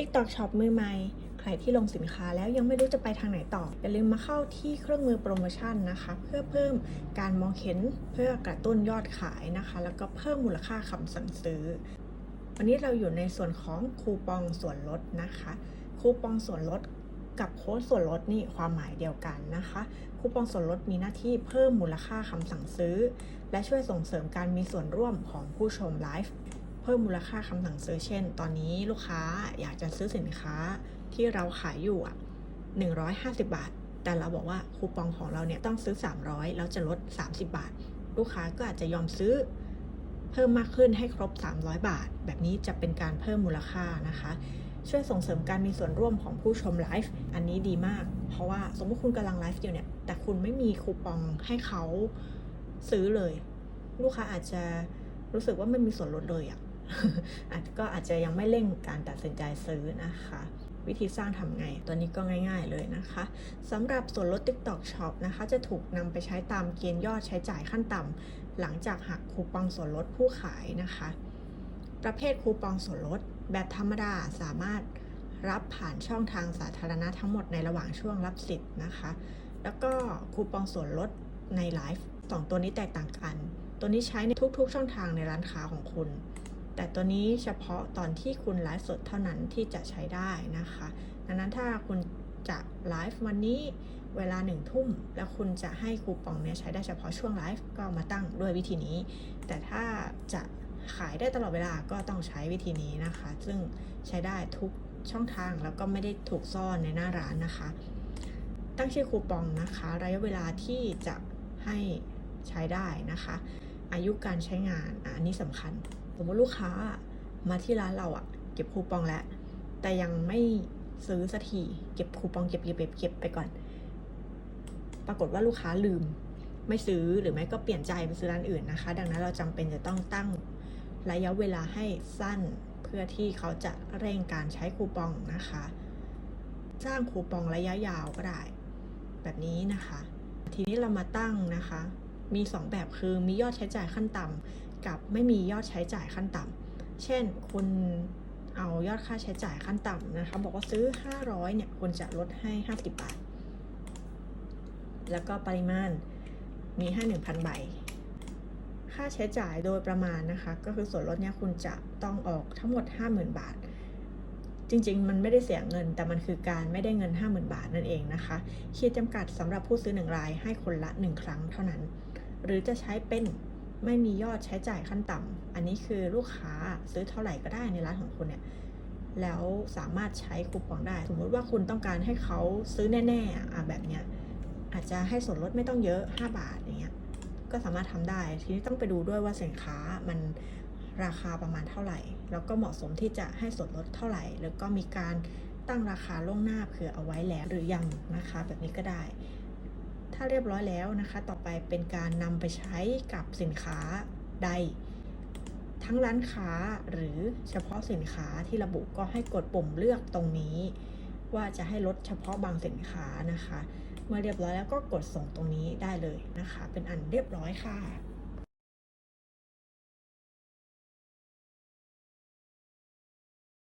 TikTok Shop มือใหม่ ใครที่ลงสินค้าแล้วยังไม่รู้จะไปทางไหนต่ออย่าลืมมาเข้าที่เครื่องมือโปรโมชั่นนะคะ เพื่อเพิ่มการมองเห็นเพื่อกระตุ้นยอดขายนะคะ แล้วก็เพิ่มมูลค่าคำสั่งซื้อ วันนี้เราอยู่ในส่วนของคูปองส่วนลดนะคะ คูปองส่วนลดกับโค้ดส่วนลดนี่ความหมายเดียวกันนะคะ คูปองส่วนลดมีหน้าที่เพิ่มมูลค่าคำสั่งซื้อ และช่วยส่งเสริมการมีส่วนร่วมของผู้ชมไลฟ์ พิ่มมูลค่าคำสั่งซื้อเช่น ตอนนี้ลูกค้าอยากจะซื้อสินค้าที่เราขายอยู่อะ150 บาท แต่เราบอกว่าคูปองของเราเนี่ยต้องซื้อ 300 แล้วจะลด 30 บาท ลูกค้าก็อาจจะยอมซื้อเพิ่มมากขึ้นให้ครบ 300 บาท แบบนี้จะเป็นการเพิ่มมูลค่านะคะ ช่วยส่งเสริมการมีส่วนร่วมของผู้ชมไลฟ์อันนี้ดีมาก เพราะว่าสมมติคุณกำลังไลฟ์อยู่เนี่ย แต่คุณไม่มีคูปองให้เขาซื้อเลย ลูกค้าอาจจะรู้สึกว่าไม่มีส่วนลดเลยอะ่ะ ก็อาจจะยังไม่เร่งการตัดสินใจซื้อนะคะวิธีสร้างทำไง ตัวนี้ก็ง่ายๆเลยนะคะสำหรับส่วนลด TikTok Shop นะคะ จะถูกนำไปใช้ตามเกณฑ์ยอดใช้จ่ายขั้นต่ำหลังจากหักคูปองส่วนลดผู้ขายนะคะ ประเภทคูปองส่วนลด แบบธรรมดาสามารถรับผ่านช่องทางสาธารณะทั้งหมดในระหว่างช่วงรับสิทธิ์นะคะ แล้วก็คูปองส่วนลดในไลฟ์สองตัวนี้แตกต่างกัน ตัวนี้ใช้ในทุกๆ ช่องทางในร้านค้าของคุณ แต่ตัวนี้เฉพาะตอนที่คุณไลฟ์สดเท่านั้นที่จะใช้ได้นะคะ ดังนั้นถ้าคุณจะไลฟ์วันนี้เวลาหนึ่งทุ่ม แล้วคุณจะให้คูปองเนี้ยใช้ได้เฉพาะช่วงไลฟ์ก็มาตั้งด้วยวิธีนี้ แต่ถ้าจะขายได้ตลอดเวลาก็ต้องใช้วิธีนี้นะคะ ซึ่งใช้ได้ทุกช่องทางแล้วก็ไม่ได้ถูกซ่อนในหน้าร้านนะคะ ตั้งชื่อคูปองนะคะระยะเวลาที่จะให้ใช้ได้นะคะ อายุการใช้งานอะอันนี้สำคัญ สมมติลูกค้ามาที่ร้านเราอะเก็บคูปองแล้ว แต่ยังไม่ซื้อสักทีเก็บคูปองเก็บเก็บเก็บไปก่อน ปรากฏว่าลูกค้าลืม ไม่ซื้อหรือไม่ก็เปลี่ยนใจไปซื้อร้านอื่นนะคะ ดังนั้นเราจำเป็นจะต้องตั้งระยะเวลาให้สั้นเพื่อที่เขาจะเร่งการใช้คูปองนะคะ สร้างคูปองระยะยาวก็ได้ แบบนี้นะคะ ทีนี้เรามาตั้งนะคะ มี 2 แบบคือมียอดใช้จ่ายขั้นต่ำ กับไม่มียอดใช้จ่ายขั้นต่ำเช่นคุณเอายอดค่าใช้จ่ายขั้นต่ำนะคะ บอกว่าซื้อ 500 เนี่ยคุณจะลดให้ 50 บาท แล้วก็ปริมาณมีให้1,000 ใบ ค่าใช้จ่ายโดยประมาณนะคะ ก็คือส่วนลดเนี่ยคุณจะต้องออกทั้งหมด 50,000 บาท จริงๆ มันไม่ได้เสียเงิน แต่มันคือการไม่ได้เงิน 50,000 บาทนั่นเองนะคะขีดจำกัดสำหรับผู้ซื้อหนึ่งรายให้คนละ 1 ครั้งเท่านั้น หรือจะใช้เป็น ไม่มียอดใช้จ่ายขั้นต่ำอันนี้คือลูกค้าซื้อเท่าไหร่ก็ได้ในร้านของคุณเนี่ย แล้วสามารถใช้คูปองได้ สมมุติว่าคุณต้องการให้เขาซื้อแน่ๆอะแบบเนี้ย อาจจะให้ส่วนลดไม่ต้องเยอะ 5 บาทอย่างเงี้ย ก็สามารถทำได้ ทีนี้ต้องไปดูด้วยว่าสินค้ามันราคาประมาณเท่าไหร่ แล้วก็เหมาะสมที่จะให้ส่วนลดเท่าไหร่ แล้วก็มีการตั้งราคาล่วงหน้าเผื่อเอาไว้แล้วหรือยังนะคะ แบบนี้ก็ได้ ถ้าเรียบร้อยแล้วนะคะ ต่อไปเป็นการนำไปใช้กับสินค้าใด ทั้งร้านค้าหรือเฉพาะสินค้าที่ระบุก็ให้กดปุ่มเลือกตรงนี้ ว่าจะให้ลดเฉพาะบางสินค้านะคะ เมื่อเรียบร้อยแล้วก็กดส่งตรงนี้ได้เลยนะคะ เป็นอันเรียบร้อยค่ะ